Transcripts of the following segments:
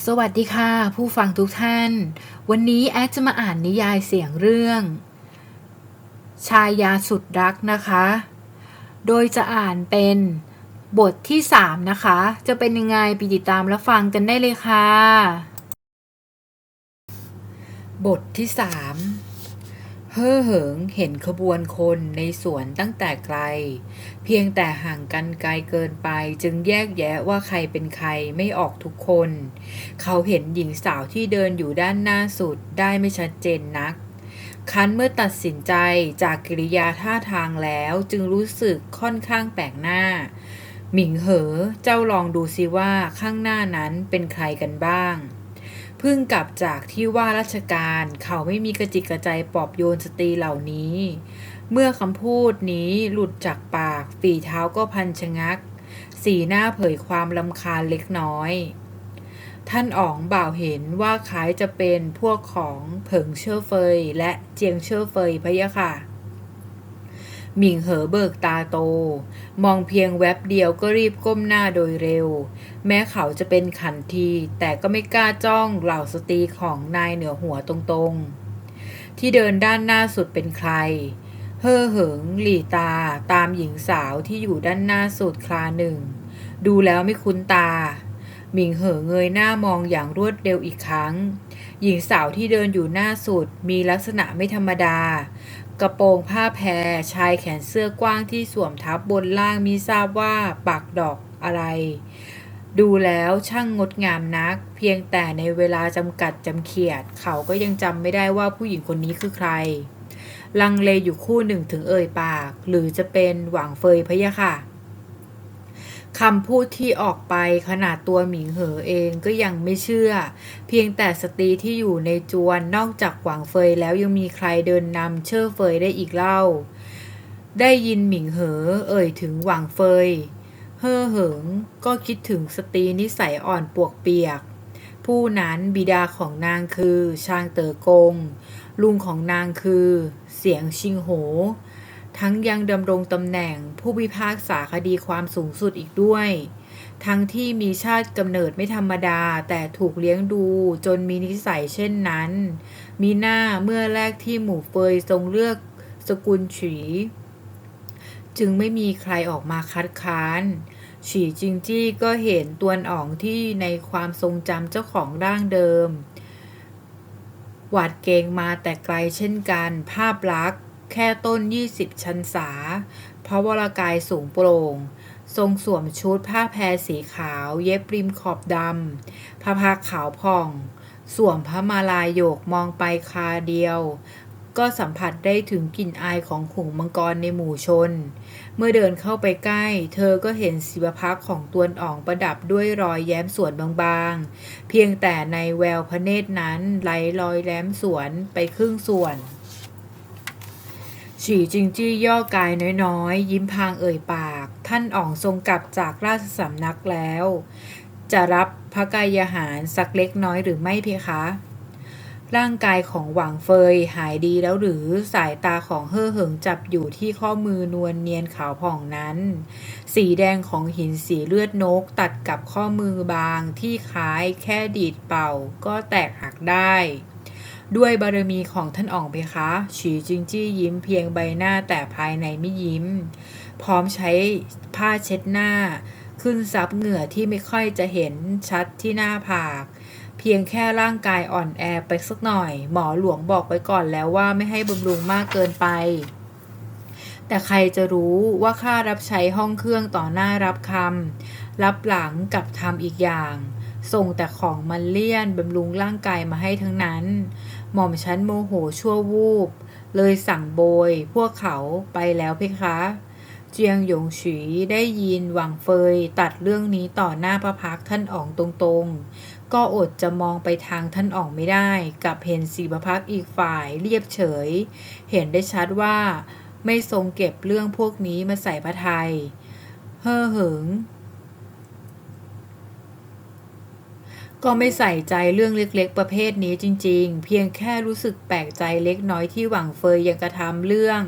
สวัสดีค่ะ ผู้ฟังทุกท่าน วันนี้แอดจะมาอ่านนิยายเสียงเรื่อง ชายาสุดรักนะคะ โดยจะอ่านเป็นบทที่ 3 นะคะ จะเป็นยังไงไปติดตามและฟังกันได้เลยค่ะ บทที่ 3 เฮ่อเหิงเห็นขบวนคนในสวนตั้งแต่ไกล เพียงแต่ห่างกันไกลเกินไปจึงแยกแยะว่าใครเป็นใครไม่ออกทุกคน เขาเห็นหญิงสาวที่เดินอยู่ด้านหน้าสุดได้ไม่ชัดเจนนัก คันเมื่อตัดสินใจจากกิริยาท่าทางแล้วจึงรู้สึกค่อนข้างแปลกหน้า หมิงเหอเจ้าลองดูสิว่าข้างหน้านั้นเป็นใครกันบ้าง เพิ่งกลับจากที่ว่าราชการเขาไม่มีกระจิกกระใจปอบโยนสตรีเหล่านี้ เมื่อคำพูดนี้หลุดจากปาก ฝีเท้าก็พันชะงัก สีหน้าเผยความลำคาญเล็กน้อย ท่านอ๋องบ่าวเห็นว่าคล้ายจะเป็นพวกของเผิงเชื่อเฟยและเจียงเชื่อเฟยพะยะค่ะ หมิงเหอเบิกตาโต มองเพียงแวบเดียวก็รีบก้มหน้าโดยเร็ว แม้เขาจะเป็นขันที แต่ก็ไม่กล้าจ้องเหล่าสตรีของนายเหนือหัวตรงๆ ที่เดินด้านหน้าสุดเป็นใคร เฮ่อเหิง หลี่ตา ตามหญิงสาวที่อยู่ด้านหน้าสุดคลาหนึ่ง ดูแล้วไม่คุ้นตา หมิงเหอเงยหน้ามองอย่างรวดเร็วอีกครั้งหญิงสาวที่เดินอยู่หน้าสุดมีลักษณะไม่ธรรมดา กระโปรงผ้าแพรชายแขนเสื้อกว้างที่สวมทับบนล่างมีทราบว่าปักดอกอะไร ดูแล้วช่างงดงามนัก เพียงแต่ในเวลาจำกัดจำเขียด เขาก็ยังจำไม่ได้ว่าผู้หญิงคนนี้คือใคร ลังเลอยู่คู่หนึ่งถึงเอ่ยปาก หรือจะเป็นหวังเฟยพะยะค่ะ คำพูดที่ออกไปขนาดตัวหมิงเหอเองก็ยังไม่เชื่อ เพียงแต่สตรีที่อยู่ในจวนนอกจากหวังเฟยแล้วยังมีใครเดินนำเชื่อเฟยได้อีกเล่า ได้ยินหมิงเหอเอ่ยถึงหวังเฟย เฮ่อเหิงก็คิดถึงสตรีนิสัยอ่อนปวกเปียก ผู้นั้นบิดาของนางคือชางเต๋อกง ลุงของนางคือ เสียงชิงโห ทั้งยังดำรงตำแหน่งผู้พิพากษาคดีความสูงสุดอีกด้วย ทั้งที่มีชาติกำเนิดไม่ธรรมดาแต่ถูกเลี้ยงดูจนมีนิสัยเช่นนั้น มีหน้าเมื่อแรกที่หมู่เฟยทรงเลือกสกุลฉีจึงไม่มีใครออกมาคัดค้านฉีจิงจี้ก็เห็นตวนอ่องที่ในความทรงจำเจ้าของร่างเดิม หวาดเกงมาแต่ไกลเช่นกัน ภาพลักษณ์ แค่ต้น20ชันษาเพราะวรากายสูงโปร่ง ทรงสวมชุดผ้าแพรสีขาวเย็บริมขอบดำพระพักขาวผ่อง สวมพระมาลายโยกมองไปคาเดียว ก็สัมผัสได้ถึงกลิ่นอายของขุงมังกรในหมู่ชน เมื่อเดินเข้าไปใกล้ เธอก็เห็นศิวพักของตวนอ่องประดับด้วยรอยแย้มสวนบางๆ เพียงแต่ในแววพระเนตรนั้นไหลรอยแย้มสวนไปครึ่งส่วน ฉีจิงจี้ย่อกายน้อยๆ ยิ้มพางเอ่ยปาก ท่านอ่องทรงกลับจากราชสำนักแล้ว จะรับพระกายอาหารสักเล็กน้อยหรือไม่เพคะ ร่างกายของหวังเฟยหายดีแล้วหรือสายตาของเฮ่อเหิงจับอยู่ที่ข้อมือนวลเนียนขาวผ่องนั้น สีแดงของหินสีเลือดนกตัดกับข้อมือบางที่คล้ายแค่ดีดเป่าก็แตกหักได้ ด้วยบารมีของท่านอ่องเพคะฉีจิงจี้ยิ้มเพียงใบหน้าแต่ภายในไม่ยิ้ม พร้อมใช้ผ้าเช็ดหน้า ขึ้นซับเหงื่อที่ไม่ค่อยจะเห็นชัดที่หน้าผาก เพียงแค่ร่างกายอ่อนแอไปสักหน่อย หมอหลวงบอกไว้ก่อนแล้วว่าไม่ให้บำรุงมากเกินไป แต่ใครจะรู้ว่าข้ารับใช้ห้องเครื่องต่อหน้ารับคำรับหลังกับทำอีกอย่างส่งแต่ของมันเลี่ยนบำรุงร่างกายมาให้ทั้งนั้น หม่อมฉันโมโหชั่ววูบ เลยสั่งโบย พวกเขาไปแล้วเพคะ เจียงหยงฉีได้ยินหวังเฟยตัดเรื่องนี้ต่อหน้าพระพักท่านอ๋องตรงๆ ก็อดจะมองไปทางท่านอ๋องไม่ได้กับเห็นสีพระพักอีกฝ่ายเรียบเฉย เห็นได้ชัดว่า ไม่ทรงเก็บเรื่องพวกนี้มาใส่พระไทยเฮ่อเหิง ก็ไม่ใส่ใจเรื่องเล็กๆ ประเภทนี้จริงๆ เพียงแค่รู้สึกแปลกใจเล็กน้อยที่หวังเฟยยังกระทำเรื่อง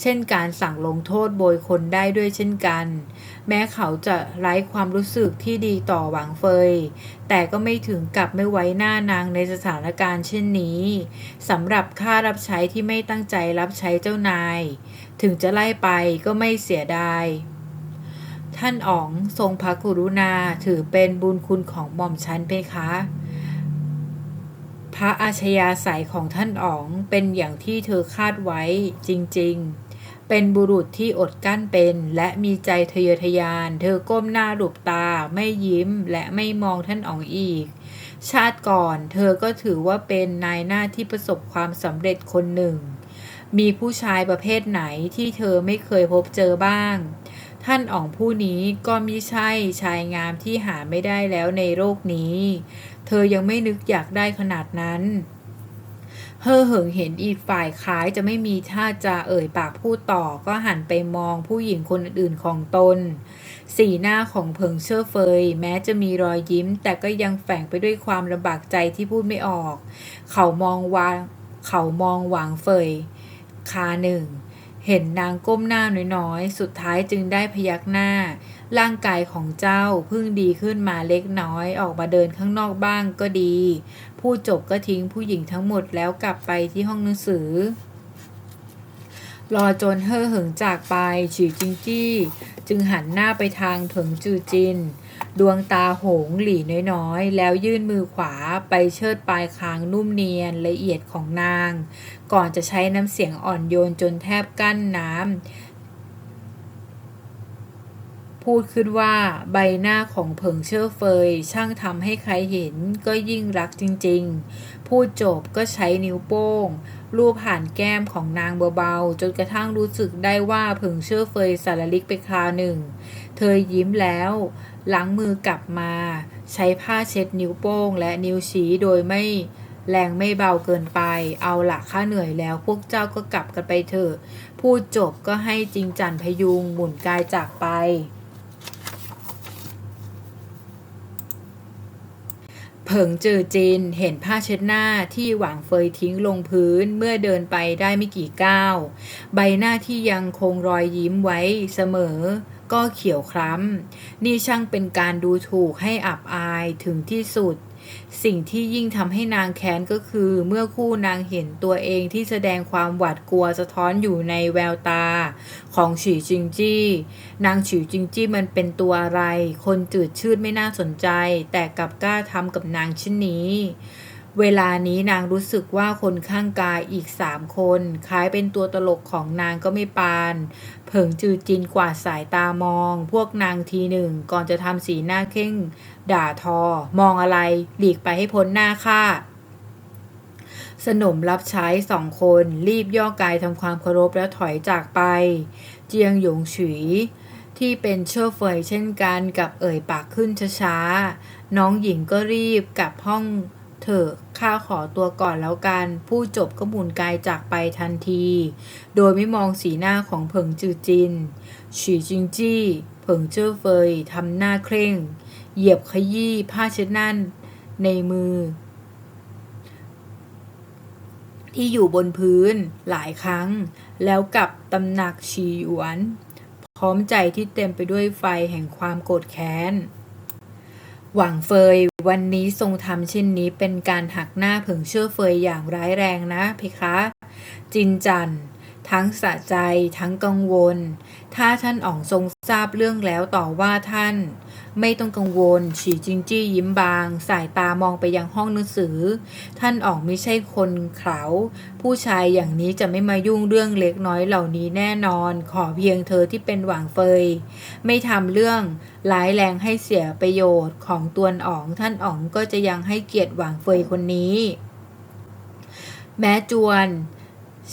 เช่นการสั่งลงโทษโบยคนได้ด้วยเช่นกัน แม้เขาจะไร้ความรู้สึกที่ดีต่อหวังเฟย แต่ก็ไม่ถึงกับไม่ไว้หน้านางในสถานการณ์เช่นนี้สำหรับค่ารับใช้ที่ไม่ตั้งใจรับใช้เจ้านาย ถึงจะไล่ไปก็ไม่เสียดาย ท่านอ๋องทรงพระกรุณาถือเป็นบุญคุณของหม่อมฉันเพคะ พระอาชญาศัยของท่านอ๋องเป็นอย่างที่เธอคาดไว้จริงๆ เป็นบุรุษที่อดกั้นเป็นและมีใจทะเยอทะยาน เธอก้มหน้าหลบตาไม่ยิ้มและไม่มองท่านอ๋องอีก ชาติก่อนเธอก็ถือว่าเป็นนายหน้าที่ประสบความสำเร็จคนหนึ่ง มีผู้ชายประเภทไหนที่เธอไม่เคยพบเจอบ้าง ท่านอ๋องผู้นี้ก็มิใช่ชายงามที่หาไม่ได้แล้วในโลกนี้ เธอยังไม่นึกอยากได้ขนาดนั้นเฮอเหิงเห็นอีกฝ่ายคล้ายจะไม่มีท่าจะเอ่ยปากพูดต่อก็หันไปมองผู้หญิงคนอื่นของตน สีหน้าของเพิงเชื่อเฟย แม้จะมีรอยยิ้ม แต่ก็ยังแฝงไปด้วยความลำบากใจที่พูดไม่ออก เขามองวางเขามองหวางเฟยคาหนึ่ง เห็นนางก้มหน้าน้อยๆ สุดท้ายจึงได้พยักหน้า ร่างกายของเจ้าเพิ่งดีขึ้นมาเล็กน้อย ออกมาเดินข้างนอกบ้างก็ดี ผู้จบก็ทิ้งผู้หญิงทั้งหมดแล้วกลับไปที่ห้องหนังสือ รอจนเฮ่อเหิงจากไปฉีจิงจี้ จึงหันหน้าไปทางเผิงจือจิน ดวงตาโหงหลีน้อยๆ แล้วยื่นมือขวาไปเชิดปลายคางนุ่มเนียนละเอียดของนาง ก่อนจะใช้น้ำเสียงอ่อนโยนจนแทบกั้นน้ำ พูดขึ้นว่าใบหน้าของเผิงเชื่อเฟย ช่างทำให้ใครเห็นก็ยิ่งรักจริงๆ พูดจบก็ใช้นิ้วโป้ง รูปผ่านแก้มของนางเบาๆ จนกระทั่งรู้สึกได้ว่าเผิงเชื่อเฟยสารลิกไปคราวหนึ่ง เธอยิ้มแล้วล้างมือกลับมา ใช้ผ้าเช็ดนิ้วโป้ง และนิ้วชี้โดยไม่แรงไม่เบาเกินไป เอาละข้าเหนื่อยแล้วพวกเจ้าก็กลับกันไปเถอะ พูดจบก็ให้จริงจันพยุงหมุนกายจากไป เผิงเจอจินเห็นผ้าเช็ดหน้าที่หวางเฟยทิ้งลงพื้นเมื่อเดินไปได้ไม่กี่ก้าว ใบหน้าที่ยังคงรอยยิ้มไว้เสมอ ก็เขียวคล้ำ นี่ช่างเป็นการดูถูกให้อับอายถึงที่สุด สิ่งที่ยิ่งทำให้นางแค้นก็คือ เมื่อคู่นางเห็นตัวเองที่แสดงความหวาดกลัวสะท้อนอยู่ในแววตา ของฉีจิงจี้ นางฉีจิงจี้มันเป็นตัวอะไร คนจืดชืดไม่น่าสนใจ แต่กลับกล้าทำกับนางเช่นนี้ เวลานี้นางรู้สึกว่าคนข้างกายอีกสามคน คล้ายเป็นตัวตลกของนางก็ไม่ปาน เผิงจือจินกวาดสายตามอง พวกนางทีหนึ่งก่อนจะทำสีหน้าเข่ง ด่าทอ มองอะไร หลีกไปให้พ้นหน้าข้าสนมรับใช้สองคนรีบย่อกายทำความเคารพแล้วถอยจากไป เจียงหยงฉุย ที่เป็นเชื่อเฟยเช่นกันกับเอ่ยปากขึ้นช้าๆน้องหญิงก็รีบกลับห้อง เถอะ ข้าขอตัวก่อนแล้วกัน ผู้จบก็หมุนกายจากไปทันที โดยไม่มองสีหน้าของเผิงจือจิน ฉีจิงจี้ เผิงเจ้อเฟยทำหน้าเคร่ง เหยียบขยี้ผ้าเช็ดหนั่นในมือ ที่อยู่บนพื้นหลายครั้ง แล้วกลับตำหนักฉีหยวน พร้อมใจที่เต็มไปด้วยไฟแห่งความโกรธแค้น หวังเฟย วันนี้ทรงทำเช่นนี้เป็นการหักหน้าเผิงเชื่อเฟยอย่างร้ายแรงนะเพคะ จินจัน ทั้งสะใจทั้งกังวล ถ้าท่านอ๋องทรงทราบเรื่องแล้วต่อว่าท่าน ไม่ต้องกังวล ฉีจิงจี้ยิ้มบาง สายตามองไปยังห้องหนังสือ ท่านอ๋องไม่ใช่คนเขาผู้ชายอย่างนี้จะไม่มายุ่งเรื่องเล็กน้อยเหล่านี้แน่นอน ขอเพียงเธอที่เป็นหวังเฟย ไม่ทำเรื่องร้ายแรงให้เสียประโยชน์ของตัวอ๋อง ท่านอ๋องก็จะยังให้เกียรติหวังเฟยคนนี้ แม้จวน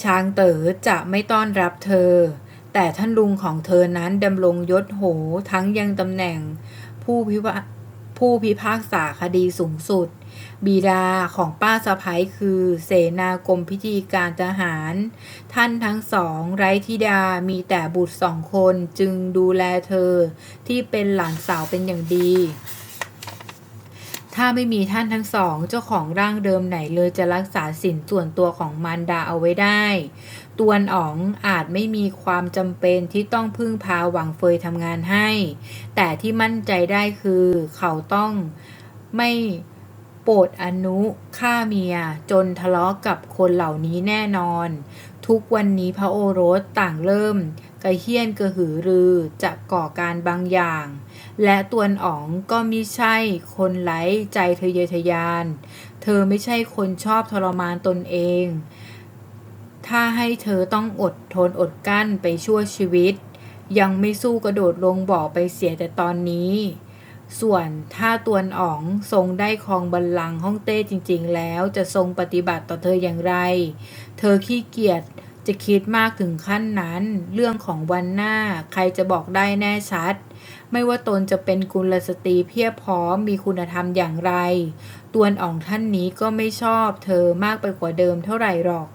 ช้างเต๋อจะไม่ต้อนรับเธอ แต่ท่านลุงของเธอนั้นดำรงยศโหทั้งยังตำแหน่ง ผู้พิพาผู้พิพากษาคดีสูงสุด บิดาของป้าสะพ้ยคือเสนากรมพิธีการทหาร ท่านทั้งสองไร้ธิดามีแต่บุตรสองคนจึงดูแลเธอที่เป็นหลานสาวเป็นอย่างดี ถ้าไม่มีท่านทั้งสอง เจ้าของร่างเดิมไหนเลยจะรักษาสินส่วนตัวของมารดาเอาไว้ได้ ตวนอ๋องอาจไม่มีความจำเป็นที่ต้องพึ่งพาหวังเฟยทำงานให้ แต่ที่มั่นใจได้คือเขาต้องไม่โปรดอนุฆ่าเมียจนทะเลาะกับคนเหล่านี้แน่นอน ทุกวันนี้พระโอรสต่างเริ่ม กระเฮี้ยนกระหือรือจะก่อการบางอย่าง และตวนอ๋องก็มิใช่คนไร้ใจทะเยอทยาน เธอไม่ใช่คนชอบทรมานตนเอง ถ้าให้เธอต้องอดทนอดกั้นไปชั่วชีวิต ยังไม่สู้กระโดดลงบ่อไปเสียแต่ตอนนี้ ส่วนถ้าตวนอ๋องทรงได้ครองบัลลังก์ฮ่องเต้จริง ๆ แล้วจะทรงปฏิบัติต่อเธออย่างไร เธอขี้เกียจจะคิดมากถึงขั้นนั้น เรื่องของวันหน้าใครจะบอกได้แน่ชัด ไม่ว่าตนจะเป็นกุลสตรีเพียบพร้อมมีคุณธรรมอย่างไร ตวนอ่องท่านนี้ก็ไม่ชอบเธอมากไปกว่าเดิมเท่าไหร่หรอก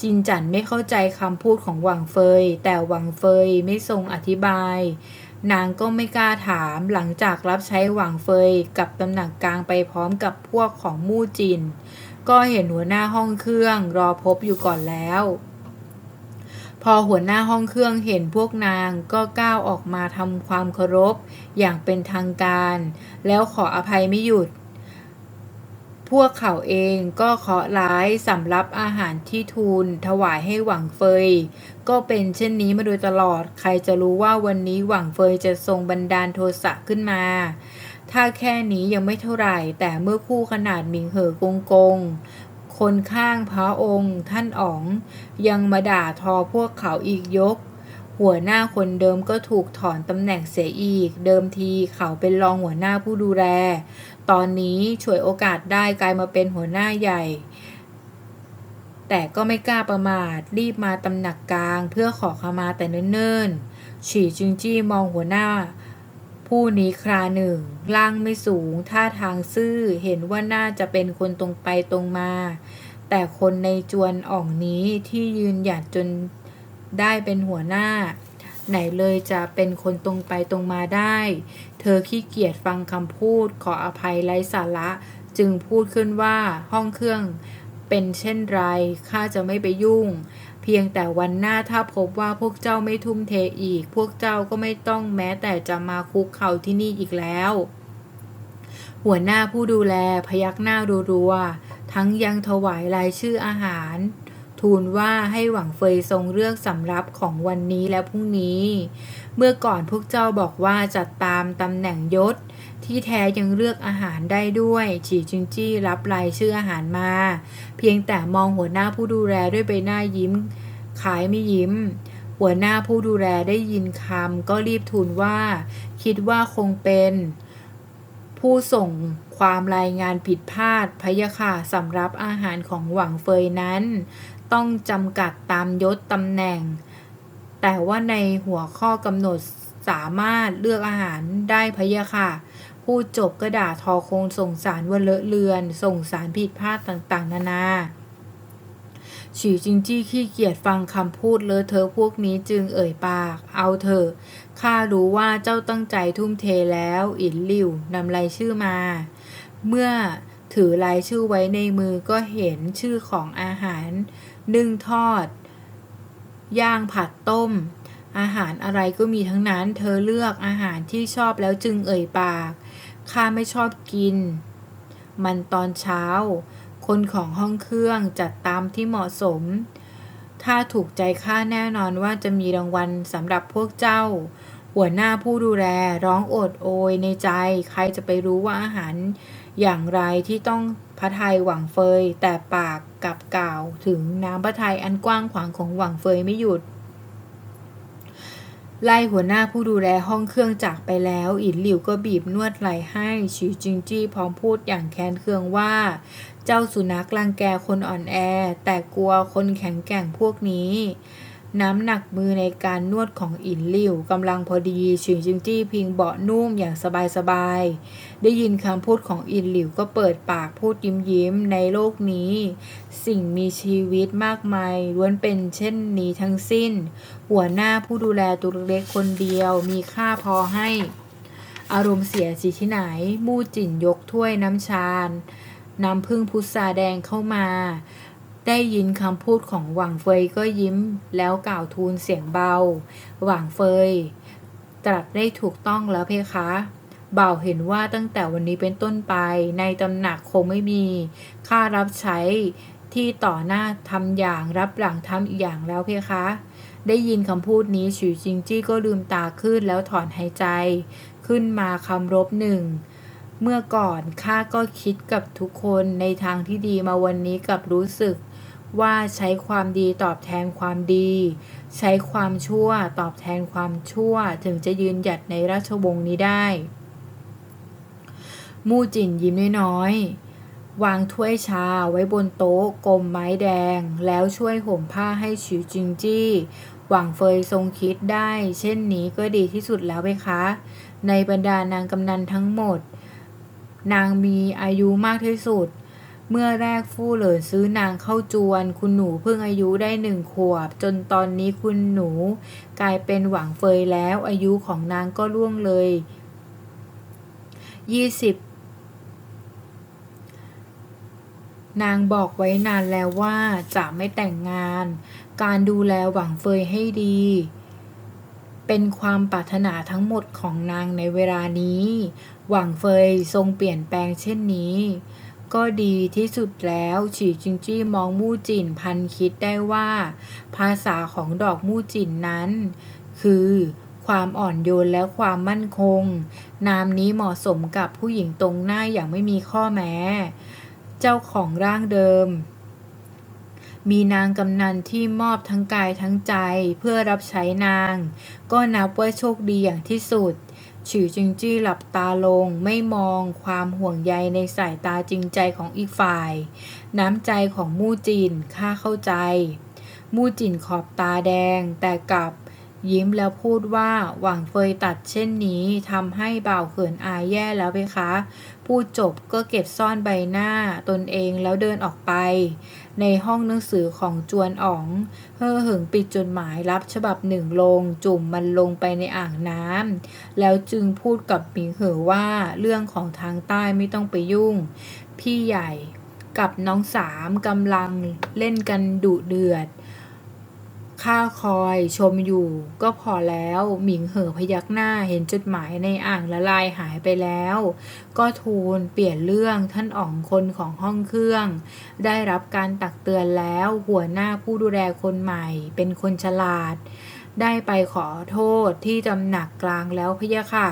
จินจันไม่เข้าใจคำพูดของหวังเฟย แต่หวังเฟยไม่ทรงอธิบาย นางก็ไม่กล้าถามหลังจากรับใช้หวังเฟยกับตำหนักกลางไปพร้อมกับพวกของมู่จิน ก็เห็นหัวหน้าห้องเครื่องรอพบอยู่ก่อนแล้ว พอหัวหน้าห้องเครื่องเห็นพวกนางก็ก้าวออกมาทำความเคารพอย่างเป็นทางการ แล้วขออภัยไม่หยุด พวกเขาเองก็เคราะร้ายสำรับอาหารที่ทูลถวายให้หวังเฟย ก็เป็นเช่นนี้มาโดยตลอด ใครจะรู้ว่าวันนี้หวังเฟยจะทรงบันดาลโทสะขึ้นมา ถ้าแค่นี้ยังไม่เท่าไหร่ แต่เมื่อคู่ขนาดหมิงเหอกงกง คนข้างพระองค์ท่านอ๋องยังมาด่าทอพวกเขาอีกยก หัวหน้าคนเดิมก็ถูกถอนตำแหน่งเสียอีก เดิมทีเขาเป็นรองหัวหน้าผู้ดูแล ตอนนี้ช่วยโอกาสได้กลายมาเป็นหัวหน้าใหญ่ แต่ก็ไม่กล้าประมาทรีบมาตำหนักกลางเพื่อขอขมาแต่เนิ่นๆฉีจึงจี้มองหัวหน้า ผู้นี้คราหนึ่ง ร่างไม่สูง ท่าทางซื่อ เห็นว่าน่าจะเป็นคนตรงไปตรงมา แต่คนในจวนอ่องนี้ที่ยืนหยัดจนได้เป็นหัวหน้า ไหนเลยจะเป็นคนตรงไปตรงมาได้ เธอขี้เกียจฟังคำพูด ขออภัยไร้สาระ จึงพูดขึ้นว่าห้องเครื่องเป็นเช่นไร ข้าจะไม่ไปยุ่ง พียงแต่วันหน้าถ้าพบว่าพวกเจ้าไม่ทุ่มเทอีก พวกเจ้าก็ไม่ต้องแม้แต่จะมาคุกเข่าที่นี่อีกแล้ว หัวหน้าผู้ดูแลพยักหน้ารัวๆทั้งยังถวายรายชื่ออาหาร ทูลว่าให้หวังเฟยทรงเลือกสำรับของวันนี้และพรุ่งนี้ เมื่อก่อนพวกเจ้าบอกว่าจัดตามตำแหน่งยศ ที่แท้ยังเลือกอาหารได้ด้วย ฉีจิงจี้รับรายชื่ออาหารมา เพียงแต่มองหัวหน้าผู้ดูแลด้วยใบหน้ายิ้ม ขายไม่ยิ้ม หัวหน้าผู้ดูแลได้ยินคำก็รีบทูลว่า คิดว่าคงเป็น ผู้ส่งความรายงานผิดพลาดพยะค่ะสำรับอาหารของหวังเฟยนั้น ต้องจำกัดตามยศตำแหน่ง แต่ว่าในหัวข้อกำหนดสามารถเลือกอาหารได้พยะค่ะ พูดจบก็ด่าทอคงส่งสารว่าเลอะเลือน ส่งสารผิดพลาดต่างๆ นานาฉีจิงจี้ขี้เกียจฟังคำพูดเลอะเทอะพวกนี้จึงเอ่ยปาก เอาเถอะข้ารู้ว่าเจ้าตั้งใจทุ่มเทแล้ว อินลิวนำรายชื่อมา เมื่อถือรายชื่อไว้ในมือก็เห็นชื่อของอาหาร นึ่งทอด ย่างผัดต้ม อาหารอะไรก็มีทั้งนั้น เธอเลือกอาหารที่ชอบแล้วจึงเอ่ยปาก ข้าไม่ชอบกิน มันตอนเช้า คนของห้องเครื่องจัดตามที่เหมาะสม ถ้าถูกใจข้าแน่นอนว่าจะมีรางวัลสำหรับพวกเจ้า หัวหน้าผู้ดูแลร้องโอดโอยในใจ ใครจะไปรู้ว่าอาหาร อย่างไรที่ต้องพระทัยหวังเฟย แต่ปากกลับกล่าวถึงน้ำพระทัยอันกว้างขวางของหวังเฟยไม่หยุด ไล่หัวหน้าผู้ดูแลห้องเครื่องจากไปแล้ว อินหลิวก็บีบนวดไหล่ให้ฉีจิงจี้พร้อมพูดอย่างแค้นเคืองว่า เจ้าสุนัขรังแกคนอ่อนแอ แต่กลัวคนแข็งแกร่งพวกนี้ น้ำหนักมือในการนวดของอินหลิวกำลังพอดีฉีจิงจี้พิงเบาะนุ่มอย่างสบายๆ ได้ยินคำพูดของอินหลิวก็เปิดปากพูดยิ้มยิ้มๆในโลกนี้ สิ่งมีชีวิตมากมายล้วนเป็นเช่นนี้ทั้งสิ้น หัวหน้าผู้ดูแลตัวเล็กคนเดียวมีค่าพอให้ อารมณ์เสียสิที่ไหน มู่จิ่นยกถ้วยน้ำชาน้ำพึ่งพุทราแดงเข้ามา ได้ยินคำพูดของหว่างเฟยก็ยิ้มแล้วกล่าวทูลเสียงเบา หว่างเฟย ตรัสได้ถูกต้องแล้วเพคะบ่าวเห็นว่าตั้งแต่วันนี้เป็นต้นไป ในตำหนักคงไม่มีค่ารับใช้ที่ต่อหน้าทำอย่างรับหลังทำอีกอย่างแล้วเพคะ ได้ยินคำพูดนี้ฉูจิงจี้ก็ลืมตาขึ้นแล้วถอนหายใจ ขึ้นมาคำรบหนึ่งเมื่อก่อนข้าก็คิดกับทุกคนในทางที่ดีมาวันนี้กับรู้สึก ว่าใช้ความดีตอบแทนความดี ใช้ความชั่วตอบแทนความชั่วถึงจะยืนหยัดในราชวงศ์นี้ได้ มู่จินยิ้มน้อยๆวางถ้วยชาไว้บนโต๊ะกลมไม้แดง แล้วช่วยห่มผ้าให้ฉิวจิงจี้ หวังเฟยทรงคิดได้ เช่นนี้ก็ดีที่สุดแล้วไหมคะ ในบรรดานางกำนันทั้งหมด นางมีอายุมากที่สุด เมื่อแรกฟู่เหลินซื้อนางเข้าจวน คุณหนูเพิ่งอายุได้หนึ่งขวบ จนตอนนี้คุณหนู กลายเป็นหวังเฟยแล้ว อายุของนางก็ล่วงเลยยี่สิบนางบอกไว้นานแล้วว่าจะไม่แต่งงาน การดูแลหวังเฟยให้ดี เป็นความปรารถนาทั้งหมดของนางในเวลานี้ หวังเฟยทรงเปลี่ยนแปลงเช่นนี้ ก็ดีที่สุดแล้วฉีจิงจี้มองมู่จินพันคิดได้ว่า ภาษาของดอกมู่จินนั้น คือความอ่อนโยนและความมั่นคง นามนี้เหมาะสมกับผู้หญิงตรงหน้าอย่างไม่มีข้อแม้ เจ้าของร่างเดิม มีนางกำนันที่มอบทั้งกายทั้งใจเพื่อรับใช้นาง ก็นับว่าโชคดีอย่างที่สุด ฉือจิงจี้หลับตาลงไม่มองความห่วงใยในสายตาจริงใจของอีกฝ่าย น้ำใจของมู่จินข้าเข้าใจ มู่จินขอบตาแดง แต่กลับยิ้มแล้วพูดว่าหวังเฟยตัดเช่นนี้ทำให้บ่าวเขินอายแย่แล้วเพคะ พูดจบก็เก็บซ่อนใบหน้าตนเองแล้วเดินออกไป ในห้องหนังสือของจวนอ๋อง เฮ่อเหิงปิดจดหมายรับฉบับหนึ่งลง จุ่มมันลงไปในอ่างน้ำแล้วจึงพูดกับหมิงเหอว่าเรื่องของทางใต้ไม่ต้องไปยุ่ง พี่ใหญ่กับน้องสามกำลังเล่นกันดุเดือด ข้าคอยชมอยู่ ก็พอแล้วหมิงเหอพยักหน้าเห็นจดหมายในอ่างละลายหายไปแล้ว ก็ทูลเปลี่ยนเรื่องท่านอ๋องคนของห้องเครื่อง ได้รับการตักเตือนแล้วหัวหน้าผู้ดูแลคนใหม่ เป็นคนฉลาด ได้ไปขอโทษที่ตำหนักกลางแล้วพะยะค่ะ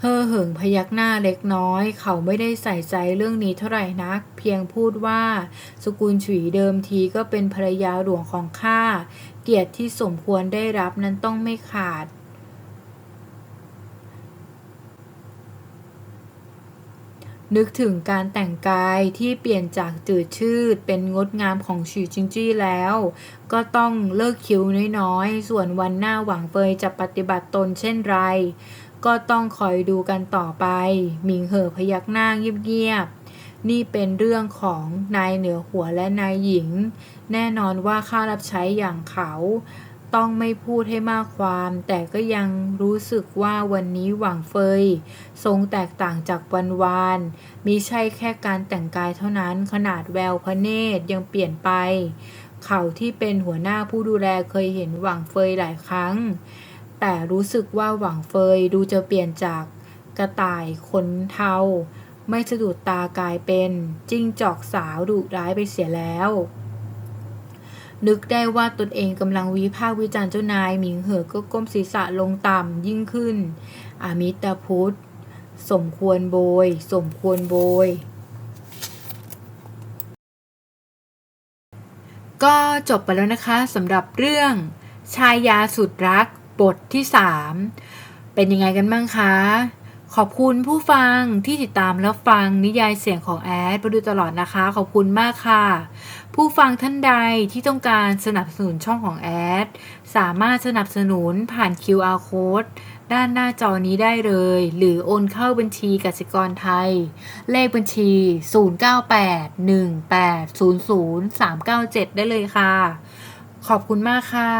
เฮ่อเหิงพยักหน้าเล็กน้อย เขาไม่ได้ใส่ใจเรื่องนี้เท่าไหร่นัก เพียงพูดว่า สกุลฉุยเดิมทีก็เป็นภรรยาหลวงของข้า เกียรติที่สมควรได้รับนั้นต้องไม่ขาด นึกถึงการแต่งกายที่เปลี่ยนจากจืดชืดเป็นงดงามของฉีจิงจี้แล้ว ก็ต้องเลิกคิ้วน้อยๆ ส่วนวันหน้าหวังเฟยจะปฏิบัติตนเช่นไร ก็ต้องคอยดูกันต่อไป หมิงเหอพยักหน้าเงียบๆ นี่เป็นเรื่องของนายเหนือหัวและนายหญิง แน่นอนว่าข้ารับใช้อย่างเขา ต้องไม่พูดให้มากความ แต่ก็ยังรู้สึกว่าวันนี้หวังเฟย ทรงแตกต่างจากวันวานมิใช่แค่การแต่งกายเท่านั้นขนาดแววพระเนตรยังเปลี่ยนไป เขาที่เป็นหัวหน้าผู้ดูแลเคยเห็นหวังเฟยหลายครั้ง แต่รู้สึกว่าหวังเฟยดูจะเปลี่ยนจากกระต่ายขนเทา ไม่สะดุดตากลายเป็นจิ้งจอกสาวดุร้ายไปเสียแล้ว นึกได้ว่าตนเองกำลังวิพากษ์วิจารณ์เจ้านายหมิงเหอก็ก้มศีรษะลงต่ำยิ่งขึ้น อามิตาพุทธสมควรโบย สมควรโบยก็จบไปแล้วนะคะสำหรับเรื่อง ชายาสุดรัก บทที่ 3 เป็นยังไงกันบ้างคะ ขอบคุณผู้ฟังที่ติดตามแล้วฟังนิยายเสียงของแอดมาดูตลอดนะคะ ขอบคุณมากค่ะ ผู้ฟังท่านใดที่ต้องการสนับสนุนช่องของแอด สามารถสนับสนุนผ่าน QR code ด้านหน้าจอนี้ได้เลย หรือโอนเข้าบัญชีกสิกรไทย เลขบัญชี 0981800397 ได้เลยค่ะ ขอบคุณมากค่ะ